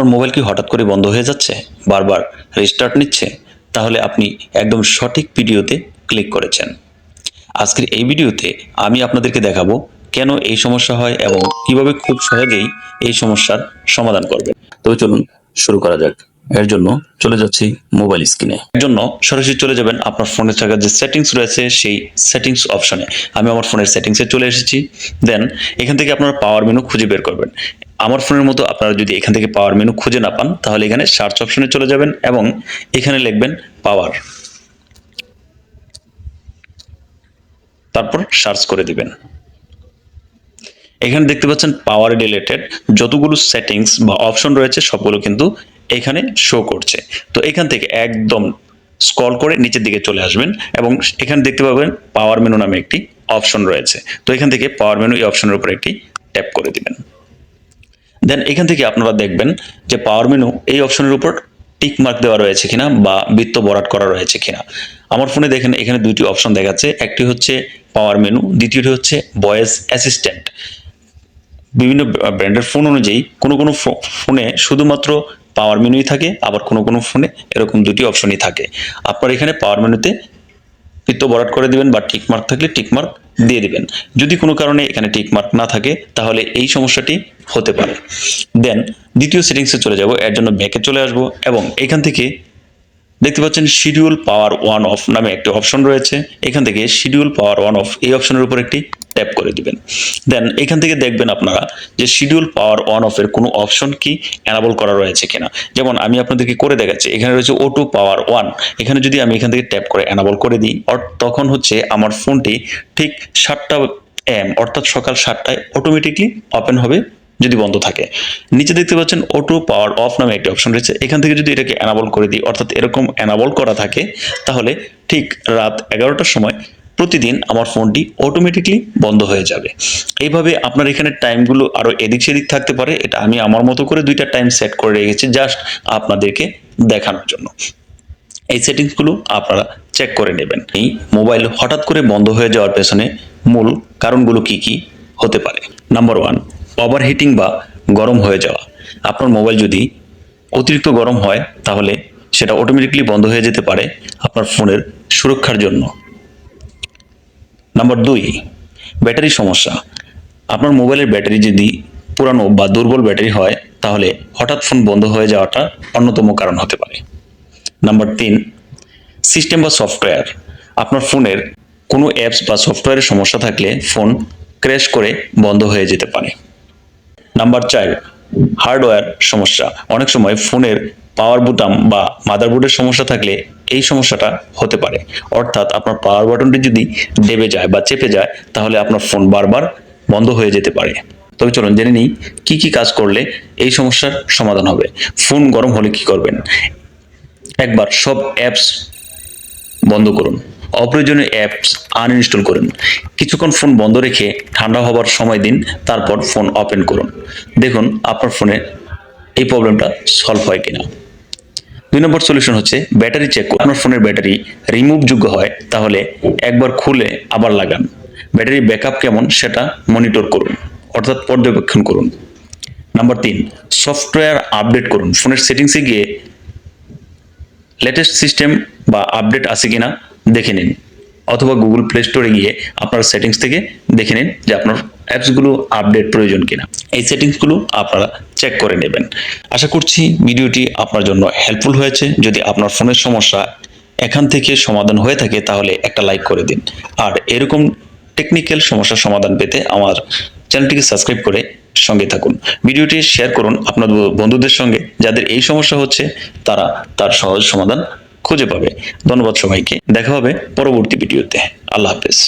আপনার মোবাইল কি হঠাৎ করে বন্ধ হয়ে যাচ্ছে? বারবার রিস্টার্ট নিচ্ছে? তাহলে আপনি একদম সঠিক ভিডিওতে ক্লিক করেছেন। আজকের এই ভিডিওতে আমি আপনাদেরকে দেখাবো কেন এই সমস্যা হয় এবং কীভাবে খুব সহজেই এই সমস্যার সমাধান করবেন। তবে চলুন শুরু করা যাক। এর জন্য চলে যাচ্ছি মোবাইল স্ক্রিনে এর জন্য সরাসরি চলে যাবেন আপনার ফোনে থাকা যে সেটিংস রয়েছে সেই সেটিংস অপশনে আমি আমার ফোনের সেটিংসে চলে এসেছি। দেন এখান থেকে আপনারা পাওয়ার মেনু খুঁজে বের করবেন। আমার ফোনের মতো আপনারা যদি এখান থেকে পাওয়ার মেনু খুঁজে না পান, তাহলে এখানে সার্চ অপশনে চলে যাবেন এবং এখানে লিখবেন পাওয়ার তারপর সার্চ করে দিবেন। এখানে দেখতে পাচ্ছেন পাওয়ার রিলেটেড যতগুলো সেটিংস বা অপশন রয়েছে, সবগুলো কিন্তু এখানে শো করছে। তো এখান থেকে একদম স্ক্রল করে নিচের দিকে চলে আসবেন এবং এখানে দেখতে পাবেন পাওয়ার মেনু নামে একটি অপশন রয়েছে। তো এখান থেকে পাওয়ার মেনু এই অপশনের উপর একটি ট্যাপ করে দিবেন। দেন এখান থেকে আপনারা দেখবেন যে পাওয়ার মেনু এই অপশনের উপর টিক মার্ক দেওয়া রয়েছে কিনা বা বৃত্ত বরাট করা রয়েছে কিনা। আমার ফোনে দেখেন এখানে দুইটি অপশন দেখাচ্ছে। একটি হচ্ছে পাওয়ার মেনু দ্বিতীয়টি হচ্ছে ভয়েস অ্যাসিস্ট্যান্ট বিভিন্ন ব্র্যান্ডের ফোন অনুযায়ী কোনো কোনো ফোনে শুধুমাত্র পাওয়ার মেনুই থাকে, আবার কোনো কোনো ফোনে এরকম দুটি অপশনই থাকে। আপনার এখানে পাওয়ার মেনুতে বৃত্ত বরাট করে দিবেন বা টিক মার্ক থাকলে টিক মার্ক দিয়ে দিবেন। যদি কোনো কারণে এখানে টিক মার্ক না থাকে, তাহলে এই সমস্যাটি হতে পারে। দেন দ্বিতীয় সেটিংসে চলে যাব, এর জন্য ব্যাকে চলে আসব এবং এখান থেকে দেখতে পাচ্ছেন শিডিউল পাওয়ার ওয়ান অফ নামে একটি অপশন রয়েছে। এখান থেকে শিডিউল পাওয়ার ওয়ান অফ এই অপশনের উপর একটি ট্যাপ করে দিবেন। দেন এখান থেকে দেখবেন আপনারা যে শিডিউল পাওয়ার অন অফের কোনো অপশন কি অ্যানাবল করা রয়েছে কিনা। যেমন আমি আপনাদেরকে করে দেখাচ্ছি, এখানে রয়েছে ওটু পাওয়ার ওয়ান এখানে যদি আমি এখান থেকে ট্যাপ করে অ্যানাবল করে দিই তখন হচ্ছে আমার ফোনটি ঠিক সাতটা এম অর্থাৎ সকাল সাতটায় অটোমেটিকলি ওপেন হবে যদি বন্ধ থাকে। নিচে দেখতে পাচ্ছেন অটো পাওয়ার অফ নামে একটি অপশন রয়েছে। এখান থেকে যদি এটাকে অ্যানাবল করে দিই, অর্থাৎ এরকম অ্যানাবল করা থাকে, তাহলে ঠিক রাত এগারোটার সময় প্রতিদিন আমার ফোনটি অটোমেটিকলি বন্ধ হয়ে যাবে। এইভাবে আপনার এখানে টাইমগুলো আরও এদিক সেদিক থাকতে পারে। এটা আমি আমার মতো করে দুইটা টাইম সেট করে রেখেছি জাস্ট আপনাদেরকে দেখানোর জন্য। এই সেটিংসগুলো আপনারা চেক করে নেবেন। এই মোবাইল হঠাৎ করে বন্ধ হয়ে যাওয়ার পেছনে মূল কারণগুলো কি কি হতে পারে। নাম্বার ওয়ান ওভারহিটিং বা গরম হয়ে যাওয়া। আপনার মোবাইল যদি অতিরিক্ত গরম হয়, তাহলে সেটা অটোমেটিকলি বন্ধ হয়ে যেতে পারে আপনার ফোনের সুরক্ষার জন্য। নাম্বার দুই, ব্যাটারি সমস্যা। আপনার মোবাইলের ব্যাটারি যদি পুরানো বা দুর্বল ব্যাটারি হয়, তাহলে হঠাৎ ফোন বন্ধ হয়ে যাওয়াটা অন্যতম কারণ হতে পারে। নাম্বার তিন সিস্টেম বা সফটওয়্যার আপনার ফোনের কোনো অ্যাপস বা সফটওয়্যারের সমস্যা থাকলে ফোন ক্র্যাশ করে বন্ধ হয়ে যেতে পারে। নাম্বার চার হার্ডওয়্যার সমস্যা। অনেক সময় ফোনের পাওয়ার বুটাম বা মাদারবোর্ডের সমস্যা থাকলে এই সমস্যাটা হতে পারে। অর্থাৎ আপনার পাওয়ার বাটনটি যদি দেবে যায় বা চেপে যায়, তাহলে আপনার ফোন বারবার বন্ধ হয়ে যেতে পারে। তবে চলুন জেনে নিই, কি কি কাজ করলে এই সমস্যার সমাধান হবে। ফোন গরম হলে কি করবেন? একবার সব অ্যাপস বন্ধ করুন। অপ্রয়োজনীয় অ্যাপস আনইনস্টল করুন। কিছুক্ষণ ফোন বন্ধ রেখে ঠান্ডা হবার সময় দিন, তারপর ফোন ওপেন করুন। দেখুন আপনার ফোনে এই প্রবলেমটা সলভ হয় কিনা। দুই নম্বর সলিউশন হচ্ছে ব্যাটারি চেক আপনার ফোনের ব্যাটারি রিমুভ যোগ্য হয়, তাহলে একবার খুলে আবার লাগান। ব্যাটারি ব্যাকআপ কেমন সেটা মনিটর করুন, অর্থাৎ পর্যবেক্ষণ করুন। নাম্বার তিন সফটওয়্যার আপডেট করুন। ফোনের সেটিংসে গিয়ে লেটেস্ট সিস্টেম বা আপডেট আছে কিনা দেখে নিন, অথবা গুগল প্লে স্টোরে গিয়ে আপনার সেটিংস থেকে দেখে নিন যে আপনার অ্যাপসগুলো আপডেট প্রয়োজন কিনা? এই সেটিংসগুলো আপনারা চেক করে নেবেন। আশা করছি ভিডিওটি আপনার জন্য হেল্পফুল হয়েছে। যদি আপনার ফোনের সমস্যা এখান থেকে সমাধান হয়ে থাকে, তাহলে একটা লাইক করে দিন। আর এরকম টেকনিক্যাল সমস্যার সমাধান পেতে আমার চ্যানেলটিকে সাবস্ক্রাইব করে সঙ্গে থাকুন। ভিডিওটি শেয়ার করুন আপনার বন্ধুদের সঙ্গে। যাদের এই সমস্যা হচ্ছে, তারা তার সহজ সমাধান খুঁজে পাবে। ধন্যবাদ সবাইকে। দেখা হবে পরবর্তী ভিডিওতে। আল্লাহ হাফেজ।